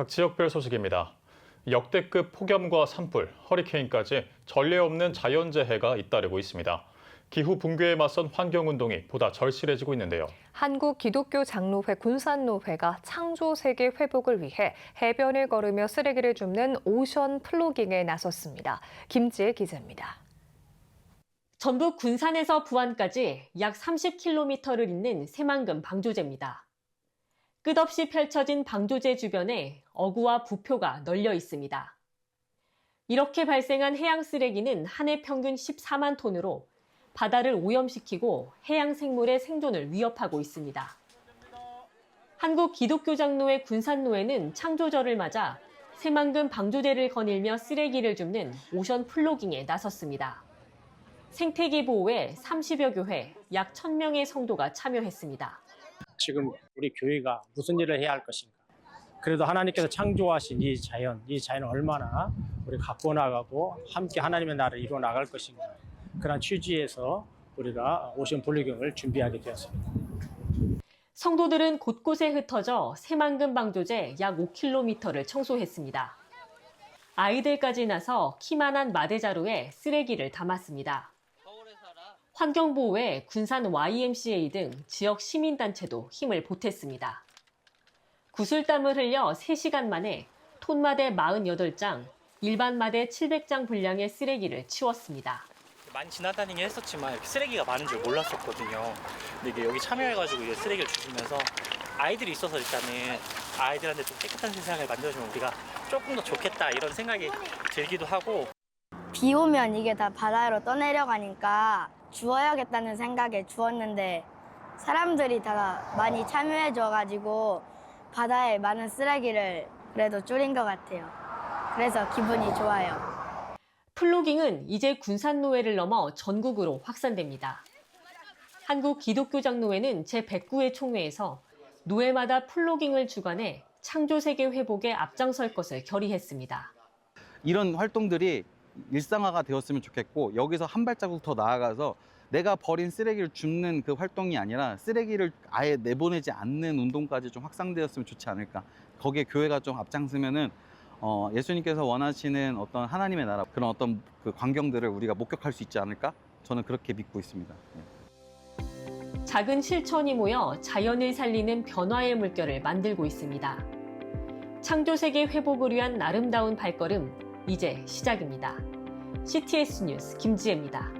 각 지역별 소식입니다. 역대급 폭염과 산불, 허리케인까지 전례 없는 자연재해가 잇따르고 있습니다. 기후 붕괴에 맞선 환경운동이 보다 절실해지고 있는데요. 한국 기독교 장로회 군산노회가 창조 세계 회복을 위해 해변을 걸으며 쓰레기를 줍는 오션 플로깅에 나섰습니다. 김지혜 기자입니다. 전북 군산에서 부안까지 약 30km를 잇는 새만금 방조제입니다. 끝없이 펼쳐진 방조제 주변에 어구와 부표가 널려 있습니다. 이렇게 발생한 해양 쓰레기는 한 해 평균 14만 톤으로 바다를 오염시키고 해양 생물의 생존을 위협하고 있습니다. 한국 기독교 장로회 군산노회는 창조절을 맞아 새만금 방조제를 거닐며 쓰레기를 줍는 오션 플로깅에 나섰습니다. 생태계 보호에 30여 교회, 약 1000명의 성도가 참여했습니다. 지금 우리 교회가 무슨 일을 해야 할 것인가. 그래도 하나님께서 창조하신 이 자연, 이 자연을 얼마나 우리 갖고 나가고 함께 하나님의 나라를 이루어 나갈 것인가. 그런 취지에서 우리가 오션 블루경을 준비하게 되었습니다. 성도들은 곳곳에 흩어져 새만금 방조제 약 5km를 청소했습니다. 아이들까지 나서 키만한 마대자루에 쓰레기를 담았습니다. 환경보호에 군산 YMCA 등 지역 시민단체도 힘을 보탰습니다. 구슬땀을 흘려 3시간 만에 톤마대 48장, 일반 마대 700장 분량의 쓰레기를 치웠습니다. 많이 지나다니긴 했었지만 이렇게 쓰레기가 많은 줄 몰랐었거든요. 근데 이게 여기 참여해가지고 이게 쓰레기를 주시면서 아이들이 있어서 일단은 아이들한테 좀 깨끗한 세상을 만들어주면 우리가 조금 더 좋겠다 이런 생각이 들기도 하고 비 오면 이게 다 바다로 떠내려가니까 주워야겠다는 생각에 주웠는데 사람들이 다 많이 참여해줘가지고 바다에 많은 쓰레기를 그래도 줄인 것 같아요. 그래서 기분이 좋아요. 플로깅은 이제 군산노회를 넘어 전국으로 확산됩니다. 한국 기독교 장노회는 제109회 총회에서 노회마다 플로깅을 주관해 창조 세계 회복에 앞장설 것을 결의했습니다. 이런 활동들이 일상화가 되었으면 좋겠고 여기서 한 발자국 더 나아가서 내가 버린 쓰레기를 줍는 그 활동이 아니라 쓰레기를 아예 내보내지 않는 운동까지 좀 확산되었으면 좋지 않을까. 거기에 교회가 좀 앞장서면은 어, 예수님께서 원하시는 어떤 하나님의 나라 그런 어떤 그 광경들을 우리가 목격할 수 있지 않을까? 저는 그렇게 믿고 있습니다. 예. 작은 실천이 모여 자연을 살리는 변화의 물결을 만들고 있습니다. 창조세계 회복을 위한 아름다운 발걸음, 이제 시작입니다. CTS 뉴스 김지혜입니다.